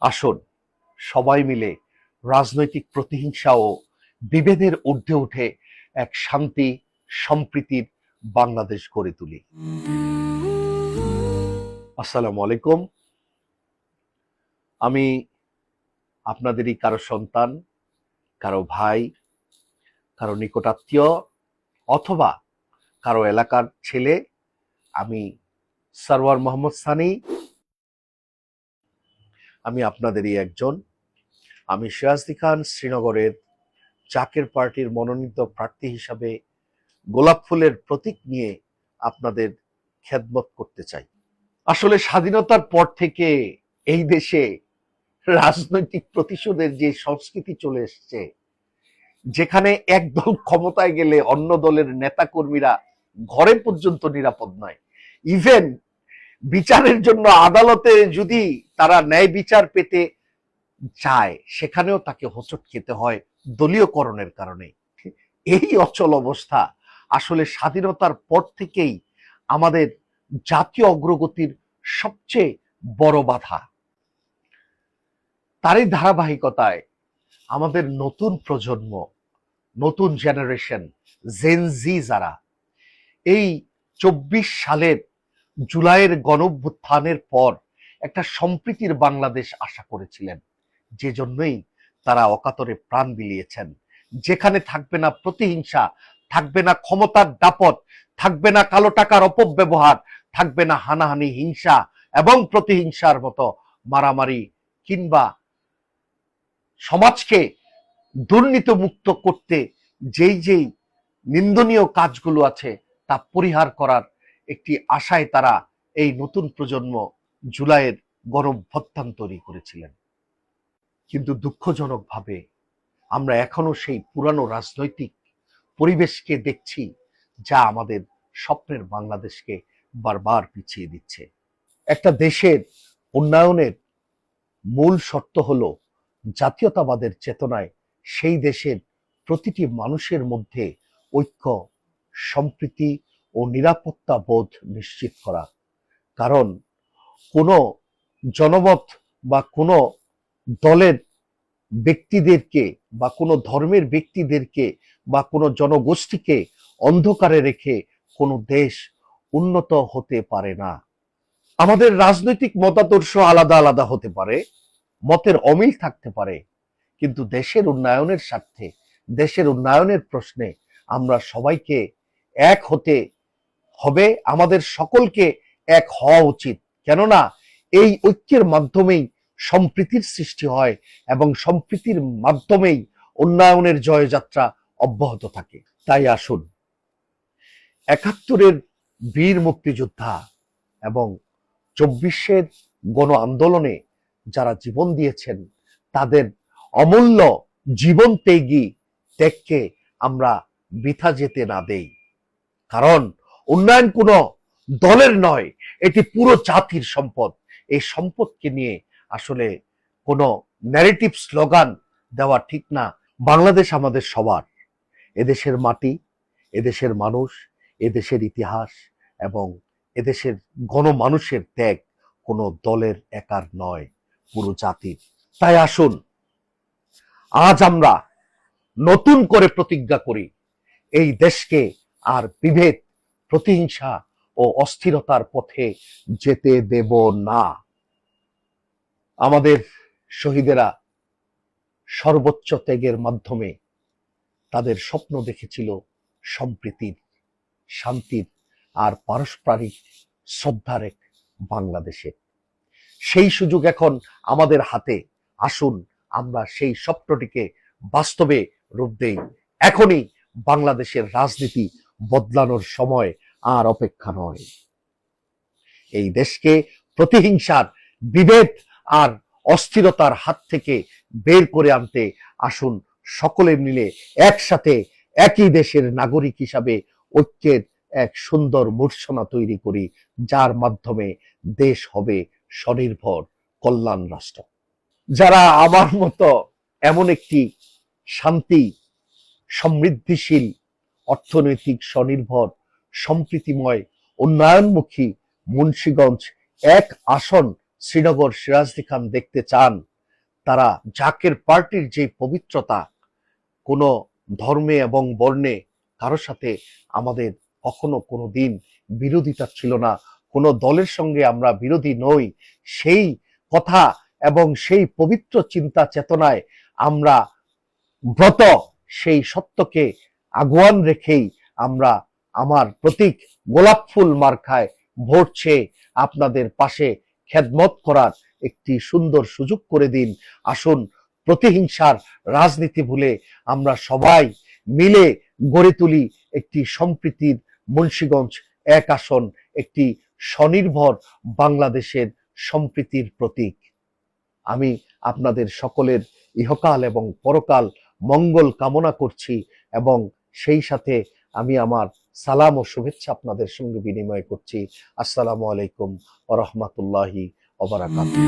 আসুন। সবাই মিলে রাজনৈতিক প্রতিহিংসা ও বিভেদের ঊর্ধ্বে উঠে এক শান্তি, সম্প্রীতির বাংলাদেশ গড়ে তুলি। আসসালামু আলাইকুম। আমি আপনাদেরই কারও সন্তান, কারও ভাই, কারও নিকটাত্মীয় অথবা কারও এলাকার ছেলে। আমি সারওয়ার মোহাম্মদ সানি। আমি আপনাদেরই একজন। আমি সিরাজদি খান শ্রীনগরের চাকের পার্টির মনোনীত প্রার্থী হিসাবে গোলাপ ফুলের প্রতীক নিয়ে আপনাদের খেদমত করতে চাই। আসলে স্বাধীনতার পর থেকে এই দেশে রাজনৈতিক প্রতিশোধের যে সংস্কৃতি চলে এসছে, যেখানে এক দল ক্ষমতায় গেলে অন্য দলের নেতাকর্মীরা ঘরে পর্যন্ত নিরাপদ নয়। ইভেন বিচারের জন্য আদালতে যদি তারা ন্যায় বিচার পেতে চায়, সেখানেও তাকে হোঁচট খেতে হয় দলীয়করণের কারণে। এই অচল অবস্থা আসলে স্বাধীনতার পর থেকেই আমাদের জাতীয় অগ্রগতির সবচেয়ে বড় বাধা। তারই ধারাবাহিকতায় আমাদের নতুন প্রজন্ম, নতুন জেনারেশন জেনজি যারা, এই চব্বিশ সালের জুলাইয়ের গণভ্যুত্থানের পর একটা সম্প্রীতির বাংলাদেশ আশা করেছিলেন। যে জন্যই তারা অকাতরে প্রাণ বিলিয়েছেন। যেখানে থাকবে না প্রতিহিংসা, থাকবে না ক্ষমতার দাপট, থাকবে না কালো টাকার অপব্যবহার, থাকবে না হানাহানি, হিংসা এবং প্রতিহিংসার মতো মারামারি কিংবা সমাজকে দুর্নীতি মুক্ত করতে যেই যেই নিন্দনীয় কাজগুলো আছে তা পরিহার করার একটি আশায় তারা এই নতুন প্রজন্ম জুলাইয়ের গণভ্যুত্থান তৈরি করেছিলেন। কিন্তু দুঃখজনকভাবে আমরা এখনও সেই পুরানো রাজনৈতিক পরিবেশকে দেখছি যা আমাদের স্বপ্নের বাংলাদেশকে বারবার পিছিয়ে দিচ্ছে। একটা দেশের উন্নয়নের মূল শর্ত হলো জাতীয়তাবাদের চেতনায় সেই দেশের প্রতিটি মানুষের মধ্যে ঐক্য, সম্প্রীতি ও নিরাপত্তা বোধ নিশ্চিত করা। কারণ কোনো জনমত বা কোনো দলের ব্যক্তিদেরকে বা কোনো ধর্মের ব্যক্তিদেরকে বা কোনো জনগোষ্ঠীকে অন্ধকারে রেখে কোনো দেশ উন্নত হতে পারে না। আমাদের রাজনৈতিক মতাদর্শ আলাদা আলাদা হতে পারে, মতের অমিল থাকতে পারে, কিন্তু দেশের উন্নয়নের স্বার্থে, দেশের উন্নয়নের প্রশ্নে আমরা সবাইকে এক হতে হবে, আমাদের সকলকে এক হওয়া উচিত। কেননা, এই ঐক্যের মাধ্যমেই সম্প্রীতির সৃষ্টি হয় এবং সম্প্রীতির মাধ্যমেই উন্নয়নের জয়যাত্রা অব্যাহত থাকে। তাই আসুন, একাত্তরের বীর মুক্তিযোদ্ধা এবং চব্বিশের গণ আন্দোলনে যারা জীবন দিয়েছেন, তাদের অমূল্য জীবন ত্যাগী ত্যাগকে আমরা বৃথা যেতে না দেই। কারণ উন্নয়ন কোনো দলের নয়, এটি পুরো জাতির সম্পদ। এই সম্পদকে নিয়ে আসলে কোনো ন্যারেটিভ স্লোগান দেওয়া ঠিক না। বাংলাদেশ আমাদের সবার। এদেশের মাটি, এদেশের মানুষ, এদেশের ইতিহাস এবং এদেশের গণমানুষের ত্যাগ কোনো দলের একার নয়, পুরো জাতির। তাই আসুন, আজ আমরা নতুন করে প্রতিজ্ঞা করি, এই দেশকে আর বিভেদ প্রতিহিংসা ও অস্থিরতার পথে যেতে দেব না। আমাদের শহীদেরা সর্বোচ্চ ত্যাগের মাধ্যমে তাদের স্বপ্ন দেখেছিল সম্প্রীতির, শান্তির আর পারস্পরিক শ্রদ্ধার এক বাংলাদেশে। সেই সুযোগ এখন আমাদের হাতে। আসুন আমরা সেই স্বপ্নটিকে বাস্তবে রূপ দেই। এখনই বাংলাদেশের রাজনীতি বদলানোর সময় আর অপেক্ষা নয়। এই দেশকে প্রতিহিংসার বিভেদ আর অস্থিরতার হাত থেকে বের করে আনতে আসুন সকলে মিলে একসাথে একই দেশের নাগরিক হিসাবে ঐক্যের এক সুন্দর মূর্ছনা তৈরি করি, যার মাধ্যমে দেশ হবে স্বনির্ভর, কল্যাণ রাষ্ট্র। যারা আমার মতো এমন একটি শান্তি, সমৃদ্ধিশীল অর্থনৈতিক স্বনির্ভর, সম্প্রীতিময়, উন্নয়নমুখী মুন্সীগঞ্জ এক আসন শ্রীনগর সিরাজদি খান দেখতে চান। তারা জাকের পার্টির যে পবিত্রতা, কোনো ধর্মে এবং বর্ণে কারোর সাথে আমাদের কখনো কোনো দিন বিরোধিতা ছিল না। কোনো দলের সঙ্গে আমরা বিরোধী নই। সেই কথা এবং সেই পবিত্র চিন্তা চেতনায় আমরা ব্রত, সেই সত্যকে আগুয়ান রেখেই আমরা আমার প্রতীক গোলাপ ফুল মার্খায় ভোট চেয়ে আপনাদের পাশে খেদমত করার একটি সুন্দর সুযোগ করে দিন। আসুন প্রতিহিংসার রাজনীতি ভুলে আমরা সবাই মিলে গড়ে তুলি একটি সম্প্রীতির মুন্সীগঞ্জ এক আসন, একটি স্বনির্ভর বাংলাদেশের সম্প্রীতির প্রতীক। আমি আপনাদের সকলের ইহকাল এবং পরকাল মঙ্গল কামনা করছি এবং সেই সাথে আমি আমার সালাম ও শুভেচ্ছা আপনাদের সঙ্গে বিনিময় করছি। আসসালামু আলাইকুম ওরহমতুল্লাহি ওবরাকাতুহ